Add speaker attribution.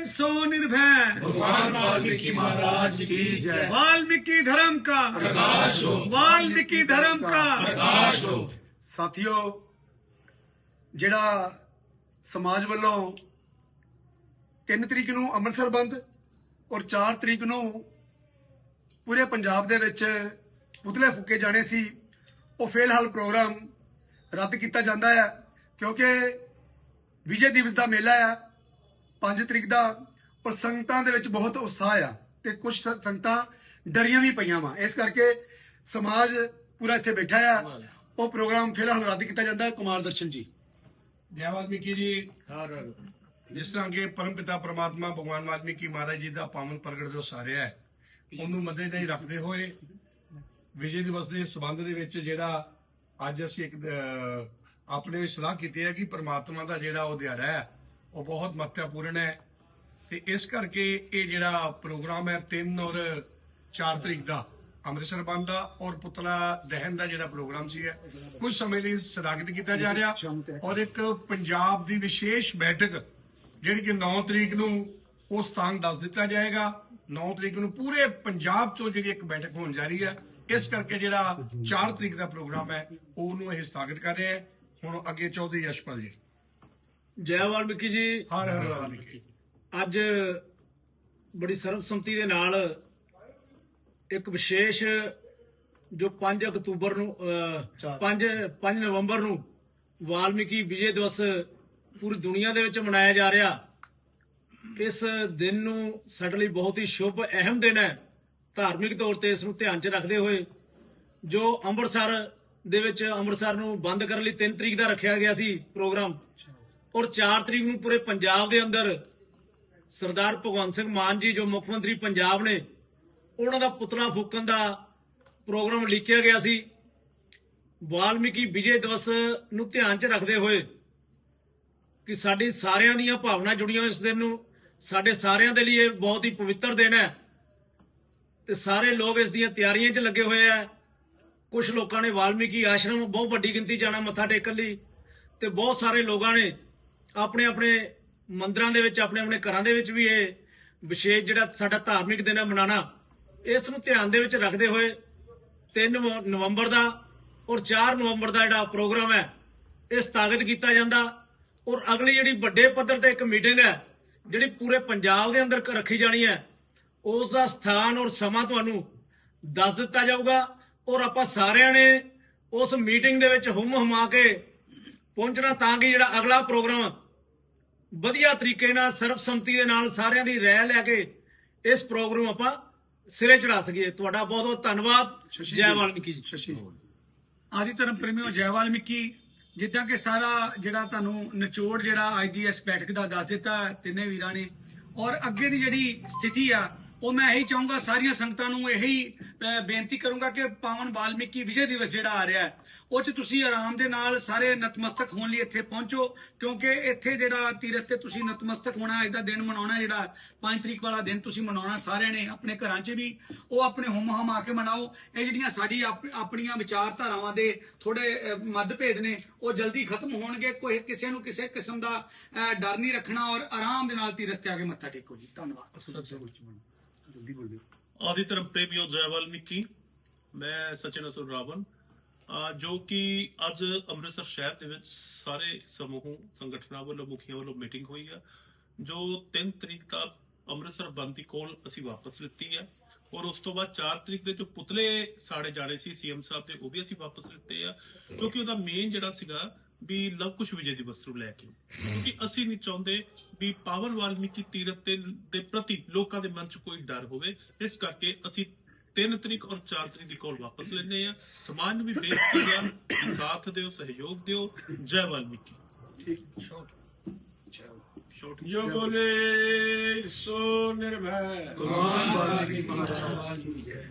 Speaker 1: सो निर्भय
Speaker 2: भगवान वाल्मीकि महाराज की जय
Speaker 1: वाल्मीकि धर्म का
Speaker 2: प्रकाश हो
Speaker 1: वाल्मीकि धर्म का
Speaker 2: प्रकाश हो
Speaker 3: ਸਾਥੀਓ ਜਿਹੜਾ ਸਮਾਜ ਵੱਲੋਂ 3 ਤਰੀਕ ਨੂੰ ਅੰਮ੍ਰਿਤਸਰ ਬੰਦ ਔਰ 4 ਤਰੀਕ ਨੂੰ ਪੂਰੇ ਪੰਜਾਬ ਦੇ ਵਿੱਚ ਪੁਤਲੇ ਫੁੱਕੇ ਜਾਣੇ ਸੀ ਉਹ ਫਿਲਹਾਲ ਪ੍ਰੋਗਰਾਮ ਰੱਦ ਕੀਤਾ ਜਾਂਦਾ ਹੈ ਕਿਉਂਕਿ ਵਿਜੇ ਦਿਵਸ ਦਾ ਮੇਲਾ ਆ 5 ਤਰੀਕ ਦਾ ਪਰ ਸੰਗਤਾਂ ਦੇ ਵਿੱਚ ਬਹੁਤ ਉਤਸ਼ਾਹ ਆ ਤੇ ਕੁਝ ਸੰਗਤਾਂ ਡਰੀਆਂ ਵੀ ਪਈਆਂ ਵਾ। ਇਸ ਕਰਕੇ ਸਮਾਜ ਪੂਰਾ ਇੱਥੇ ਬੈਠਾ ਆ। ਉਹ ਪ੍ਰੋਗਰਾਮ ਫਿਲਹਾਲ ਰੱਦ ਕੀਤਾ ਜਾਂਦਾ। ਕੁਮਾਰ ਦਰਸ਼ਨ ਜੀ।
Speaker 4: ਜੈ ਵਾਲਮੀਕੀ ਜੀ। ਜਿਸ ਤਰ੍ਹਾਂ ਕਿ ਪਰਮ ਪਿਤਾ ਪ੍ਰਮਾਤਮਾ, ਭਗਵਾਨ ਵਾਲਮੀਕੀ ਮਹਾਰਾਜ ਜੀ ਦਾ ਪਾਵਨ ਪ੍ਰਗਟ ਜੋ ਸਾਰਿਆ ਰਿਹਾ ਹੈ, ਉਹਨੂੰ ਮੱਦੇਨਜ਼ਰ ਰੱਖਦੇ ਹੋਏ ਵਿਜੇ ਦਿਵਸ ਦੇ ਸਬੰਧ ਦੇ ਵਿੱਚ ਜਿਹੜਾ ਅੱਜ ਅਸੀਂ ਇੱਕ ਆਪਣੇ ਵਿੱਚ ਸਲਾਹ ਕੀਤੀ ਹੈ ਕਿ ਪ੍ਰਮਾਤਮਾ ਦਾ ਜਿਹੜਾ ਉਹ ਦਿਹਾੜਾ ਹੈ ਉਹ ਬਹੁਤ ਮਹੱਤਵਪੂਰਨ ਹੈ। ਤੇ ਇਸ ਕਰਕੇ ਇਹ ਜਿਹੜਾ ਪ੍ਰੋਗਰਾਮ ਹੈ 3 ਔਰ 4 ਤਰੀਕ ਦਾ, ਅੰਮ੍ਰਿਤਸਰ ਬੰਦ ਦਾ ਔਰ ਪੁਤਲਾ ਦਹਨ ਦਾ ਜਿਹੜਾ ਪ੍ਰੋਗਰਾਮ ਸੀ ਹੈ ਕੁਝ ਸਮੇਂ ਲਈ ਸਥਗਿਤ ਕੀਤਾ ਜਾ ਰਿਹਾ ਔਰ ਇੱਕ ਪੰਜਾਬ ਦੀ ਵਿਸ਼ੇਸ਼ ਬੈਠਕ ਜਿਹੜੀ ਕਿ 9 ਤਰੀਕ ਨੂੰ ਉਹ ਸਥਾਨ ਦੱਸ ਦਿੱਤਾ ਜਾਏਗਾ। 9 ਤਰੀਕ ਨੂੰ ਪੂਰੇ ਪੰਜਾਬ ਤੋਂ ਜਿਹੜੀ ਇੱਕ ਬੈਠਕ ਹੋਣ ਜਾ ਰਹੀ ਹੈ, ਇਸ ਕਰਕੇ ਜਿਹੜਾ 4 ਤਰੀਕ ਦਾ ਪ੍ਰੋਗਰਾਮ ਹੈ, ਉਹਨੂੰ ਇਹ ਸਥਾਗਿਤ ਕਰ ਰਹੇ ਹੈ। ਹੁਣ ਅੱਗੇ ਚੌਧਰੀ ਯਸ਼ਪਾਲ ਜੀ।
Speaker 5: ਜੈ ਵਾਲਮੀਕੀ ਜੀ।
Speaker 4: ਹਰ ਹਰ ਵਾਲਮੀਕੀ।
Speaker 5: ਅੱਜ ਬੜੀ ਸਰਬਸੰਮਤੀ ਦੇ ਨਾਲ ਇੱਕ ਵਿਸ਼ੇਸ਼ ਜੋ 5 ਅਕਤੂਬਰ ਨੂੰ
Speaker 3: ਚਾਰ।
Speaker 5: 5 5 ਨਵੰਬਰ ਨੂੰ ਵਾਲਮੀਕੀ ਵਿਜੇ ਦਿਵਸ ਪੂਰੀ ਦੁਨੀਆ ਦੇ ਵਿੱਚ ਮਨਾਇਆ ਜਾ ਰਿਹਾ। ਇਸ ਦਿਨ ਨੂੰ ਸਾਡੇ ਲਈ ਬਹੁਤ ਹੀ ਸ਼ੁਭ ਅਹਿਮ ਦਿਨ ਹੈ। ਧਾਰਮਿਕ ਤੌਰ ਤੇ ਇਸ ਨੂੰ ਧਿਆਨ 'ਚ ਰੱਖਦੇ ਹੋਏ ਜੋ ਅੰਮ੍ਰਿਤਸਰ ਦੇ ਵਿੱਚ ਅੰਮ੍ਰਿਤਸਰ ਨੂੰ ਬੰਦ ਕਰਨ ਲਈ 3 ਤਰੀਕ ਦਾ ਰੱਖਿਆ ਗਿਆ ਸੀ ਪ੍ਰੋਗਰਾਮ ਔਰ 4 ਤਰੀਕ ਨੂੰ ਪੂਰੇ ਪੰਜਾਬ ਦੇ ਅੰਦਰ ਸਰਦਾਰ ਭਗਵੰਤ ਸਿੰਘ ਮਾਨ ਜੀ, ਜੋ ਮੁੱਖ ਮੰਤਰੀ ਪੰਜਾਬ ਨੇ, ਉਹਨਾਂ ਦਾ ਪੁਤਲਾ ਫੂਕਣ ਦਾ ਪ੍ਰੋਗਰਾਮ ਲਿਖਿਆ ਗਿਆ ਸੀ। ਵਾਲਮੀਕੀ ਵਿਜੇ ਦਿਵਸ ਨੂੰ ਧਿਆਨ 'ਚ ਰੱਖਦੇ ਹੋਏ ਕਿ ਸਾਡੀ ਸਾਰਿਆਂ ਦੀਆਂ ਭਾਵਨਾ ਜੁੜੀਆਂ ਇਸ ਦਿਨ ਨੂੰ। ਸਾਡੇ ਸਾਰਿਆਂ ਦੇ ਲਈ ਇਹ ਬਹੁਤ ਹੀ ਪਵਿੱਤਰ ਦਿਨ ਹੈ। ਤੇ ਸਾਰੇ ਲੋਕ ਇਸ ਦੀਆਂ ਤਿਆਰੀਆਂ 'ਚ ਲੱਗੇ ਹੋਏ ਆ ਕੁਝ ਲੋਕਾਂ ਨੇ ਵਾਲਮੀਕੀ ਆਸ਼ਰਮ, ਬਹੁਤ ਵੱਡੀ ਗਿਣਤੀ 'ਚ ਜਾਣਾ ਮੱਥਾ ਟੇਕਣ ਲਈ ਤੇ ਬਹੁਤ ਸਾਰੇ ਲੋਕਾਂ ਨੇ ਆਪਣੇ ਆਪਣੇ ਮੰਦਰਾਂ ਦੇ ਵਿੱਚ, ਆਪਣੇ ਆਪਣੇ ਘਰਾਂ ਦੇ ਵਿੱਚ ਵੀ ਇਹ ਵਿਸ਼ੇਸ਼ ਜਿਹੜਾ ਸਾਡਾ ਧਾਰਮਿਕ ਦਿਨ ਹੈ ਮਨਾਣਾ ਇਸ ਨੂੰ ਧਿਆਨ ਦੇ ਵਿੱਚ ਰੱਖਦੇ ਹੋਏ 3 ਨਵੰਬਰ ਦਾ ਔਰ 4 ਨਵੰਬਰ ਦਾ ਜਿਹੜਾ ਪ੍ਰੋਗਰਾਮ ਹੈ, ਇਹ ਸਥਾਗਿਤ ਕੀਤਾ ਜਾਂਦਾ ਔਰ ਅਗਲੀ ਜਿਹੜੀ ਵੱਡੇ ਪੱਧਰ ਤੇ ਇੱਕ ਮੀਟਿੰਗ ਹੈ, ਜਿਹੜੀ ਪੂਰੇ ਪੰਜਾਬ ਦੇ ਅੰਦਰ ਰੱਖੀ ਜਾਣੀ ਹੈ, ਉਸ ਦਾ ਸਥਾਨ ਔਰ ਸਮਾਂ ਤੁਹਾਨੂੰ ਦੱਸ ਦਿੱਤਾ ਜਾਊਗਾ ਔਰ ਆਪਾਂ ਸਾਰਿਆਂ ਨੇ ਉਸ ਮੀਟਿੰਗ ਦੇ ਵਿੱਚ ਹੁਮ ਹੁਮਾ ਕੇ ਪਹੁੰਚਣਾ ਤਾਂ ਕਿ ਜਿਹੜਾ ਅਗਲਾ ਪ੍ਰੋਗਰਾਮ ਵਧੀਆ ਤਰੀਕੇ ਨਾਲ ਸਰਬਸੰਮਤੀ ਦੇ ਨਾਲ ਸਾਰਿਆਂ ਦੀ ਰਾਏ ਲੈ ਕੇ ਇਸ ਪ੍ਰੋਗਰਾਮ ਆਪਾਂ ਸਿਰੇ ਚੜਾ ਸਕੀਏ। ਤੁਹਾਡਾ ਬਹੁਤ ਬਹੁਤ ਧੰਨਵਾਦ। ਜੈ।
Speaker 1: ਜੀ।
Speaker 5: ਵਾਲਮੀਕੀ ਜੀ।
Speaker 3: ਸ਼ਸ਼ੀ
Speaker 1: ਆਦਿ ਧਰਮ ਪ੍ਰੇਮੀਓ ਜੈ ਵਾਲਮੀਕੀ ਜਿੱਦਾਂ ਕਿ ਸਾਰਾ ਜਿਹੜਾ ਤੁਹਾਨੂੰ ਨਿਚੋੜ ਜਿਹੜਾ ਅੱਜ ਦੀ ਇਸ ਬੈਠਕ ਦਾ ਦੱਸ ਦਿੱਤਾ ਤਿੰਨੇ ਵੀਰਾਂ ਨੇ। ਔਰ ਅੱਗੇ ਦੀ ਜਿਹੜੀ ਸਥਿਤੀ ਆ ਉਹ ਮੈਂ ਇਹੀ ਚਾਹੂੰਗਾ ਸਾਰੀਆਂ ਸੰਗਤਾਂ ਨੂੰ ਇਹੀ ਬੇਨਤੀ ਕਰੂੰਗਾ ਕਿ ਪਾਵਨ ਵਾਲਮੀਕੀ ਵਿਜੇ ਦਿਵਸ ਜਿਹੜਾ ਆ ਰਿਹਾ ਹੈ, ਉਹ ਚ ਤੁਸੀਂ ਆਰਾਮ ਦੇ ਨਾਲ ਸਾਰੇ ਨਤਮਸਤਕ ਹੋਣ ਲਈ ਇੱਥੇ ਪਹੁੰਚੋ, ਕਿਉਂਕਿ ਇੱਥੇ ਜਿਹੜਾ ਤੀਰਥ ਤੇ ਤੁਸੀਂ ਨਤਮਸਤਕ ਹੋਣਾ ਇਹਦਾ ਦਿਨ ਮਨਾਉਣਾ ਜਿਹੜਾ 5 ਤਰੀਕ ਵਾਲਾ ਦਿਨ ਤੁਸੀਂ ਮਨਾਉਣਾ ਸਾਰਿਆਂ ਨੇ ਆਪਣੇ ਘਰਾਂ 'ਚ ਵੀ, ਉਹ ਆਪਣੇ ਹੁਮ ਹਮ ਆ ਕੇ ਮਨਾਓ। ਇਹ ਜਿਹੜੀਆਂ ਸਾਡੀ ਆਪਣੀਆਂ ਵਿਚਾਰਧਾਰਾਵਾਂ ਦੇ ਥੋੜੇ ਮਤਭੇਦ ਨੇ, ਉਹ ਜਲਦੀ ਖਤਮ ਹੋਣਗੇ। ਕੋਈ ਕਿਸੇ ਨੂੰ ਕਿਸੇ ਕਿਸਮ ਦਾ ਡਰ ਨਹੀਂ ਰੱਖਣਾ ਔਰ ਆਰਾਮ ਦੇ ਨਾਲ ਤੀਰਥ ਤੇ ਆ ਕੇ ਮੱਥਾ ਟੇਕੋ ਜੀ। ਧੰਨਵਾਦ।
Speaker 3: ਜਲਦੀ ਬੋਲਿਓ।
Speaker 6: ਆਦਿ ਧਰਮ ਪ੍ਰੇਮੀਓ ਜੈ ਵਾਲਮੀਕੀ ਮੈਂ ਸਚਿਨ ਅਸੁਰ ਰਾਵਣ ਜੋ ਕਿ ਅੱਜ ਅੰਮ੍ਰਿਤਸਰ ਸ਼ਹਿਰ ਦੇ ਵਿੱਚ ਸਾਰੇ ਸਮੂਹ ਸੰਗਠਨਾਂ ਵੱਲੋਂ ਮੁਖੀਆਂ ਵੱਲੋਂ ਮੀਟਿੰਗ ਹੋਈ ਹੈ ਜੋ 3 ਤਰੀਕ ਤੱਕ ਅੰਮ੍ਰਿਤਸਰ ਬੰਦੀ ਕੋਲ ਅਸੀਂ ਵਾਪਸ ਲਿੱਤੀ ਹੈ ਔਰ ਉਸ ਤੋਂ ਬਾਅਦ 4 ਤਰੀਕ ਦੇ ਜੋ ਪੁਤਲੇ ਸਾੜੇ ਜਾਣੇ ਸੀ ਸੀਐਮ ਸਾਹਿਬ ਦੇ ਉਹ ਵੀ ਅਸੀਂ ਵਾਪਸ ਲਿੱਤੇ ਆ। ਕਿਉਂਕਿ ਉਹਦਾ ਮੇਨ ਜਿਹੜਾ ਸੀਗਾ ਵੀ ਲਵ ਕੁਸ਼ ਵਿਜੇ ਦਿਵਸ ਨੂੰ ਲੈ ਕੇ। ਕਿਉਂਕਿ ਅਸੀਂ ਨਹੀਂ ਚਾਹੁੰਦੇ ਵੀ ਪਾਵਨ ਵਾਲਮੀਕੀ ਤੀਰਥ ਤੇ, ਦੇ ਪ੍ਰਤੀ ਲੋਕਾਂ ਦੇ ਮਨ 'ਚ ਕੋਈ ਡਰ ਹੋਵੇ। ਇਸ ਕਰਕੇ ਅਸੀਂ 3 ਤਰੀਕ ਔਰ 4 ਤਰੀਕ ਦੀ ਕੋਲ ਵਾਪਸ ਲੈਣੇ ਆ। ਸਮਾਜ ਨੂੰ ਵੀ ਬੇਨਤੀ ਆ ਸਾਥ ਦਿਓ, ਸਹਿਯੋਗ ਦਿਓ। ਜੈ ਵਾਲਮੀਕੀ। ਸ਼ੋਰਟ ਜੋ
Speaker 4: ਜੋ ਬੋਲੇ ਸੋ ਨਿਰਭੈ।
Speaker 3: ਭਗਵਾਨ ਵਾਲਮੀਕੀ ਮਹਾਰਾਜ ਕੀ ਜੈ।